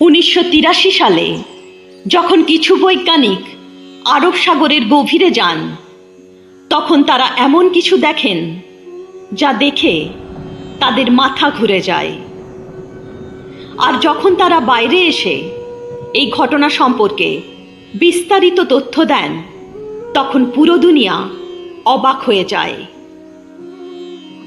উনিশশো তিরাশি সালে, যখন কিছু বৈজ্ঞানিক আরব সাগরের গভীরে যান, তখন তারা এমন কিছু দেখেন যা দেখে তাদের মাথা ঘুরে যায়। আর যখন তারা বাইরে এসে এই ঘটনা সম্পর্কে বিস্তারিত তথ্য দেন, তখন পুরো দুনিয়া অবাক হয়ে যায়।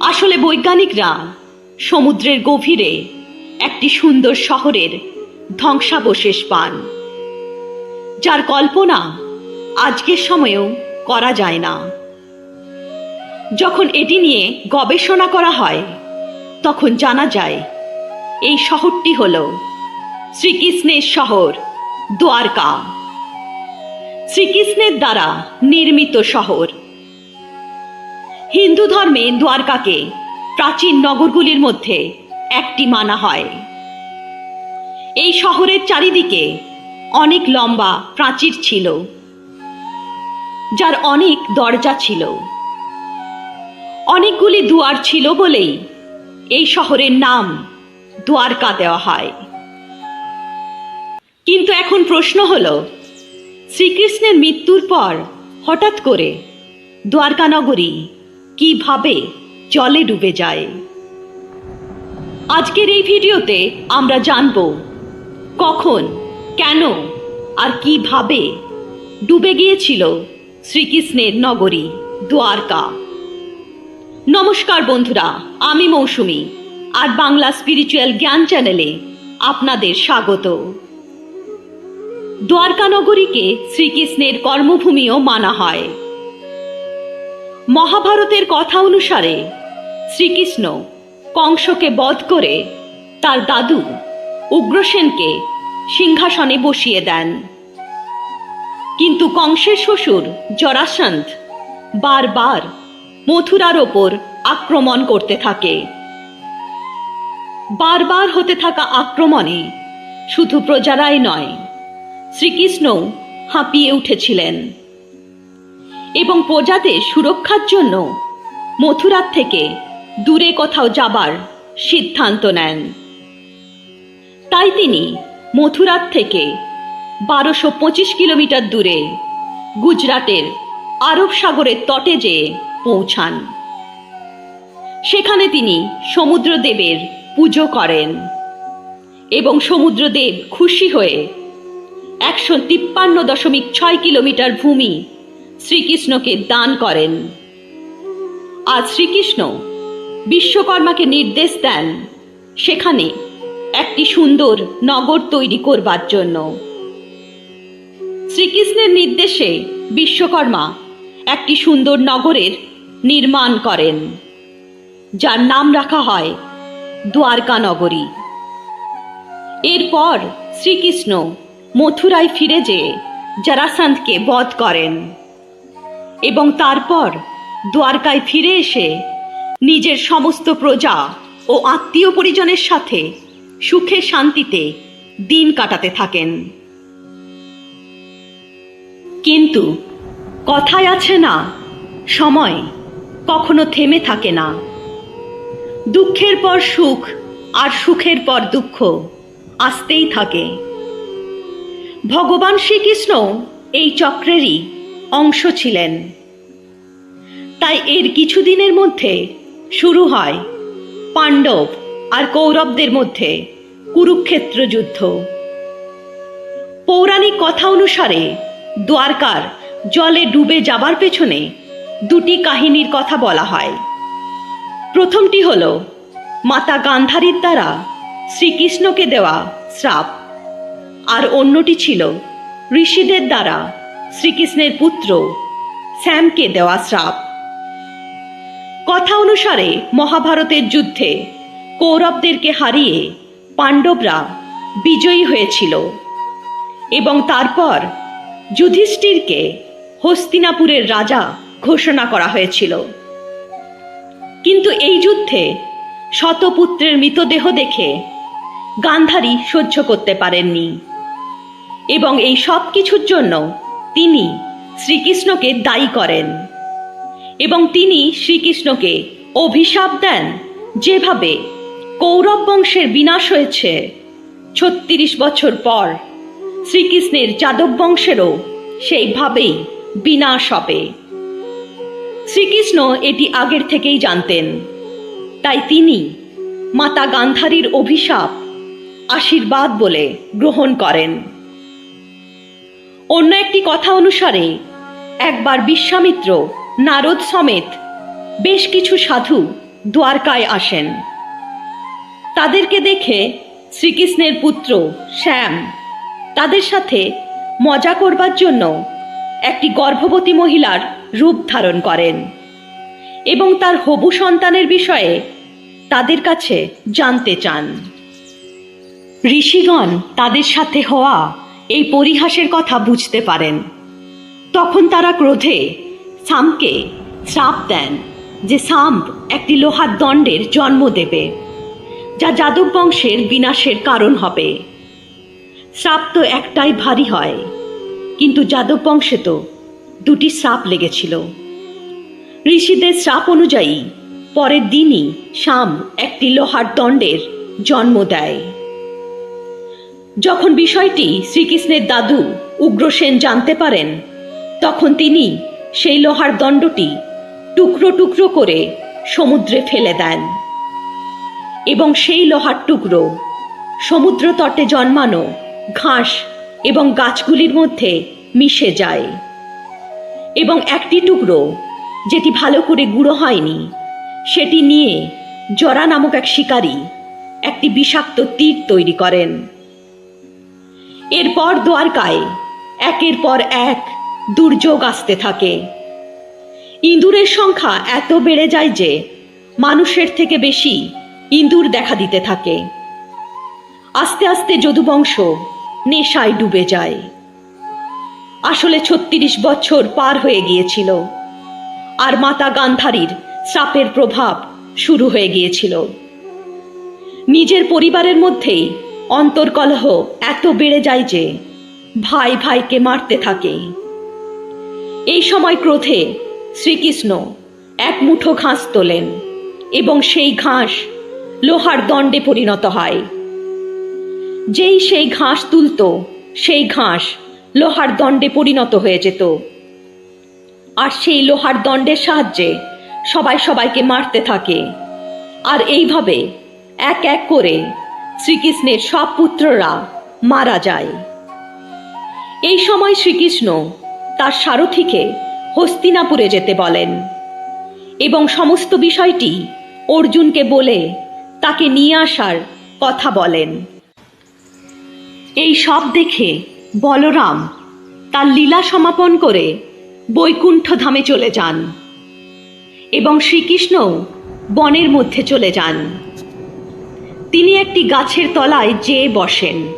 আসলে বৈজ্ঞানিকরা সমুদ্রের গভীরে একটি সুন্দর শহরের ধ্বংসাবশেষ পান। যার কল্পনা আজকের সময়েও করা যায় না। যখন এটি নিয়ে গবেষণা করা হয়, তখন জানা যায়, এই শহরটি হল শ্রীকৃষ্ণের শহর, দ্বারকা। শ্রীকৃষ্ণের দ্বারা নির্মিত শহর। হিন্দু ধর্মে দ্বারকাকে প্রাচীন নগরগুলির মধ্যে একটি মানা হয়। এই শহরের চারিদিকে অনেক লম্বা প্রাচীর ছিল, যার অনেক দরজা ছিল। অনেকগুলি দুয়ার ছিল বলেই এই শহরের নাম দ্বারকা দেওয়া হয়। কিন্তু এখন প্রশ্ন হল, শ্রীকৃষ্ণের মৃত্যুর পর হঠাৎ করে দ্বারকা নগরী কীভাবে জলে ডুবে যায়? আজকের এই ভিডিওতে আমরা জানব কখন? কেন? আর কীভাবে? ডুবে গিয়েছিল শ্রীকৃষ্ণের নগরী, দ্বারকা। নমস্কার বন্ধুরা, আমি মৌসুমি, আর বাংলা স্পিরিচুয়াল জ্ঞান চ্যানেলে আপনাদের স্বাগত। দ্বারকা নগরীকে শ্রীকৃষ্ণের কর্মভূমিও মানা হয়। মহাভারতের কথা অনুসারে শ্রীকৃষ্ণ কংসকে বধ করে তার দাদু উগ্রসেনকে সিংহাসনে বসিয়ে দেন। কিন্তু কংসের শ্বশুর জরাসন্ধ বারবার মথুরার ওপর আক্রমণ করতে থাকে। বারবার হতে থাকা আক্রমণে শুধু প্রজারাই নয় শ্রীকৃষ্ণ হাঁপিয়ে উঠেছিলেন এবং প্রজাদের সুরক্ষার জন্য মথুরার থেকে দূরে কোথাও যাবার সিদ্ধান্ত নেন। তাই তিনি মথুরার থেকে বারোশো পঁচিশ কিলোমিটার দূরে গুজরাটের আরব সাগরের তটে যেয়ে পৌঁছান। সেখানে তিনি সমুদ্রদেবের পুজো করেন এবং সমুদ্রদেব খুশি হয়ে একশো তিপ্পান্ন দশমিক ছয় কিলোমিটার ভূমি শ্রীকৃষ্ণকে দান করেন। আর শ্রীকৃষ্ণ বিশ্বকর্মাকে নির্দেশ দেন সেখানে একটি সুন্দর নগর তৈরি করবার জন্য। শ্রীকৃষ্ণের নির্দেশে বিশ্বকর্মা একটি সুন্দর নগরের নির্মাণ করেন, যার নাম রাখা হয় দ্বারকা নগরী। এরপর শ্রীকৃষ্ণ মথুরায় ফিরে যেয়ে জরাসন্ধকে বধ করেন এবং তারপর দ্বারকায় ফিরে এসে নিজের সমস্ত প্রজা ও আত্মীয় পরিজনের সাথে সুখে শান্তিতে দিন কাটাতে থাকেন। কিন্তু কথায় আছে না, সময় কখনো থেমে থাকে না। দুঃখের পর সুখ আর সুখের পর দুঃখ আসতেই থাকে। ভগবান শ্রীকৃষ্ণ এই চক্রেরই অংশ ছিলেন। তাই এর কিছুদিনের মধ্যে শুরু হয় পাণ্ডব আর কৌরবদের মধ্যে কুরুক্ষেত্র যুদ্ধ। পৌরাণিক কথা অনুসারে দ্বারকার জলে ডুবে যাবার পেছনে দুটি কাহিনীর কথা বলা হয়। প্রথমটি হল, মাতা গান্ধারীর দ্বারা শ্রীকৃষ্ণকে দেওয়া শ্রাপ। আর অন্যটি ছিল, ঋষিদের দ্বারা শ্রীকৃষ্ণের পুত্র শ্যামকে দেওয়া শ্রাপ। কথা অনুসারে মহাভারতের যুদ্ধে কৌরবদেরকে হারিয়ে পাণ্ডবরা বিজয়ী হয়েছিল এবং তারপর যুধিষ্ঠিরকে হস্তিনাপুরের রাজা ঘোষণা করা হয়েছিল। কিন্তু এই যুদ্ধে শতপুত্রের মৃতদেহ দেখে গান্ধারী সহ্য করতে পারেননি এবং এই সব কিছুর জন্য তিনি শ্রীকৃষ্ণকে দায়ী করেন এবং তিনি শ্রীকৃষ্ণকে অভিশাপ দেন যেভাবে কৌরব বংশের বিনাশ হয়েছে। ছত্রিশ বছর পর শ্রীকৃষ্ণের যাদব বংশেরও সেইভাবেই বিনাশ হবে। শ্রীকৃষ্ণ এটি আগের থেকেই জানতেন। তাই তিনি মাতা গান্ধারীর অভিশাপ আশীর্বাদ বলে গ্রহণ করেন। অন্য একটি কথা অনুসারে, একবার বিশ্বামিত্র নারদ সমেত বেশ কিছু সাধু দ্বারকায় আসেন। তাদেরকে দেখে শ্রীকৃষ্ণের পুত্র শ্যাম তাদের সাথে মজা করবার জন্য একটি গর্ভবতী মহিলার রূপ ধারণ করেন এবং তার হবু সন্তানের বিষয়ে তাদের কাছে জানতে চান। ঋষিগণ তাদের সাথে হওয়া এই পরিহাসের কথা বুঝতে পারেন। তখন তারা ক্রোধে সামকে শ্রাপ দেন যে সাম একটি লোহার দণ্ডের জন্ম দেবে। যা যাদব বংশের বিনাশের কারণ হবে। শ্রাপ তো একটাই ভারী হয়, কিন্তু যাদব বংশে তো দুটি শ্রাপ লেগেছিল। ঋষিদের শ্রাপ অনুযায়ী পরের দিনই শাম একটি লোহার দণ্ডের জন্ম দেয়। যখন বিষয়টি শ্রীকৃষ্ণের দাদু উগ্রসেন জানতে পারেন, তখন তিনি সেই লোহার দণ্ডটি টুকরো টুকরো করে সমুদ্রে ফেলে দেন। এবং সেই লোহার টুকরো। সমুদ্র তটে জন্মানো ঘাস এবং গাছগুলির মধ্যে মিশে যায়। এবং একটি টুকরো, যেটি ভালো করে গুঁড়ো হয়নি, সেটি নিয়ে জরা নামক এক শিকারী একটি বিষাক্ত তীর তৈরি করেন। এরপর দ্বারকায় একের পর এক দুর্যোগ আসতে থাকে। ইঁদুরের সংখ্যা এত বেড়ে যায় যে মানুষের থেকে বেশি ইঁদুর দেখা দিতে থাকে। আস্তে আস্তে যদুবংশ নেশায় ডুবে যায়। আসলে ছত্রিশ বছর পার হয়ে গিয়েছিল আর মাতা গান্ধারীর শ্রাপের প্রভাব শুরু হয়ে গিয়েছিল। নিজের পরিবারের মধ্যেই অন্তর্কলহ এত বেড়ে যায় যে ভাই ভাইকে মারতে থাকে। এই সময় ক্রোধে শ্রীকৃষ্ণ এক মুঠো ঘাস তোলেন এবং সেই ঘাস লোহার দণ্ডে পরিণত হয়। যেই সেই ঘাস তুলত, সেই ঘাস লোহার দণ্ডে পরিণত হয়ে যেত। আর সেই লোহার দণ্ডের সাহায্যে সবাই সবাইকে মারতে থাকে। আর এইভাবে এক এক করে শ্রীকৃষ্ণের সব পুত্ররা মারা যায়। এই সময় শ্রীকৃষ্ণ তার সারথীকে হস্তিনাপুরে যেতে বলেন এবং সমস্ত বিষয়টি অর্জুনকে বলে তাকে নিয়ে আসার কথা বলেন। এই সব দেখে বলরাম তার লীলা সমাপন করে বৈকুণ্ঠ ধামে চলে যান এবং শ্রীকৃষ্ণও বনের মধ্যে চলে যান। তিনি একটি গাছের তলায় যেয়ে বসেন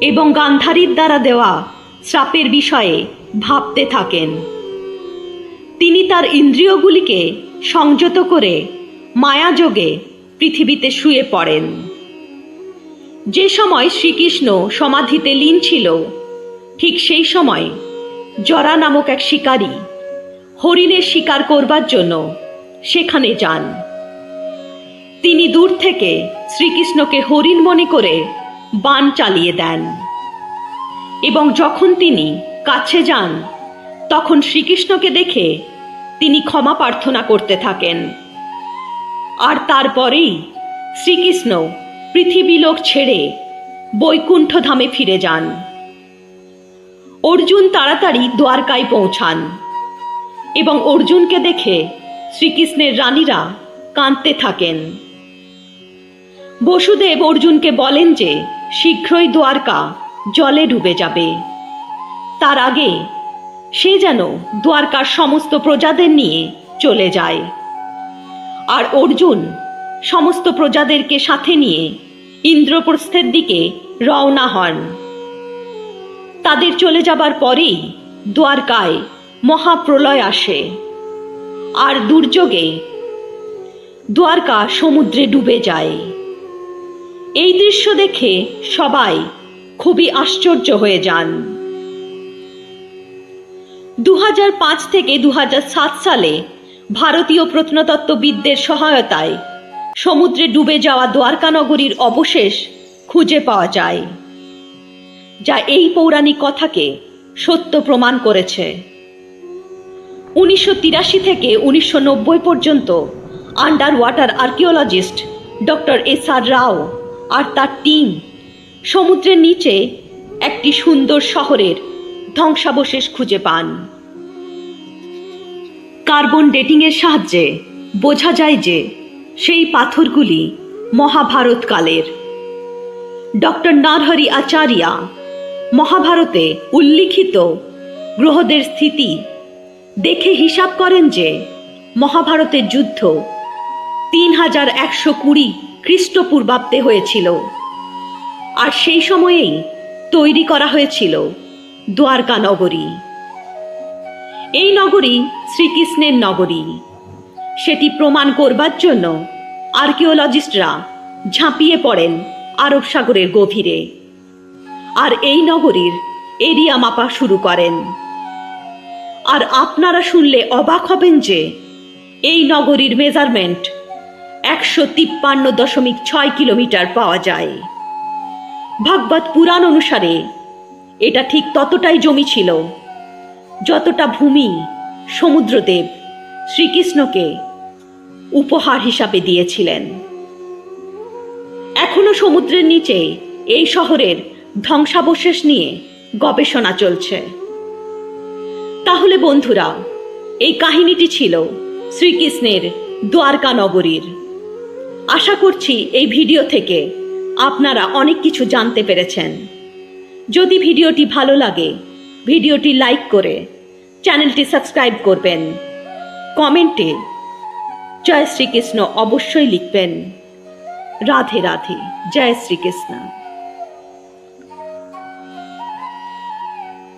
এবং গান্ধারীর দ্বারা দেওয়া শ্রাপের বিষয়ে ভাবতে থাকেন। তিনি তার ইন্দ্রিয়গুলিকে সংযত করে মায়াযোগে পৃথিবীতে শুয়ে পড়েন। যে সময় শ্রীকৃষ্ণ সমাধিতে লীন ছিল, ঠিক সেই সময় জরা নামক এক শিকারী হরিণের শিকার করবার জন্য সেখানে যান। তিনি দূর থেকে শ্রীকৃষ্ণকে হরিণ মনে করে বান চালিয়ে দেন এবং যখন তিনি কাছে যান, তখন শ্রীকৃষ্ণকে দেখে তিনি ক্ষমা প্রার্থনা করতে থাকেন। আর তারপরেই শ্রীকৃষ্ণ পৃথিবীলোক ছেড়ে বৈকুণ্ঠ ধামে ফিরে যান। অর্জুন তাড়াতাড়ি দ্বারকায় পৌঁছান এবং অর্জুনকে দেখে শ্রীকৃষ্ণের রানীরা কাঁদতে থাকেন। বসুদেব অর্জুনকে বলেন যে, শীঘ্রই দ্বারকা জলে ডুবে যাবে। তার আগে সে যেন দ্বারকার সমস্ত প্রজাদের নিয়ে চলে যায়। আর অর্জুন সমস্ত প্রজাদেরকে সাথে নিয়ে ইন্দ্রপ্রস্থের দিকে রওনা হন। তাদের চলে যাবার পরেই দ্বারকায় মহাপ্রলয় আসে আর দুর্যোগে দ্বারকা সমুদ্রে ডুবে যায়। এই দৃশ্য দেখে সবাই খুবই আশ্চর্য হয়ে যান। দু হাজার পাঁচ থেকে দু হাজার সাত সালে ভারতীয় প্রত্নতত্ত্ববিদদের সহায়তায় সমুদ্রে ডুবে যাওয়া দ্বারকা নগরীর অবশেষ খুঁজে পাওয়া যায়, যা এই পৌরাণিক কথাকে সত্য প্রমাণ করেছে। উনিশশো তিরাশি থেকে উনিশশো নব্বই পর্যন্ত underwater archaeologist doctor S R Rao আর তার টিম সমুদ্রের নিচে একটি সুন্দর শহরের ধ্বংসাবশেষ খুঁজে পান। কার্বন ডেটিংয়ের সাহায্যে বোঝা যায় যে সেই পাথরগুলি মহাভারত কালের ডক্টর নারহরি আচারিয়া মহাভারতে উল্লিখিত গ্রহদের স্থিতি দেখে হিসাব করেন যে মহাভারতের যুদ্ধ তিন হাজার একশো কুড়ি খ্রিস্টপূর্বাব্দে হয়েছিল। আর সেই সময়েই তৈরি করা হয়েছিল দ্বারকা নগরী এই নগরী শ্রীকৃষ্ণের নগরী। সেটি প্রমাণ করবার জন্য আর্কিওলজিস্টরা ঝাঁপিয়ে পড়েন আরব সাগরের গভীরে। আর এই নগরীর এরিয়া মাপা শুরু করেন। আর আপনারা শুনলে অবাক হবেন যে এই নগরীর মেজারমেন্ট একশো তিপ্পান্ন দশমিক ছয় কিলোমিটার পাওয়া যায়। ভাগবত পুরাণ অনুসারে এটা ঠিক ততটাই জমি ছিল যতটা ভূমি সমুদ্রদেব শ্রীকৃষ্ণকে উপহার হিসাবে দিয়েছিলেন। এখনও সমুদ্রের নিচে এই শহরের ধ্বংসাবশেষ নিয়ে গবেষণা চলছে। তাহলে বন্ধুরা, এই কাহিনীটি ছিল শ্রীকৃষ্ণের দ্বারকা নগরীর। আশা করছি এই ভিডিও থেকে আপনারা অনেক কিছু জানতে পেরেছেন। যদি ভিডিওটি ভালো লাগে ভিডিওটি লাইক করে চ্যানেলটি সাবস্ক্রাইব করবেন। কমেন্টে জয় শ্রীকৃষ্ণ অবশ্যই লিখবেন। রাধে রাধে, জয় শ্রীকৃষ্ণ।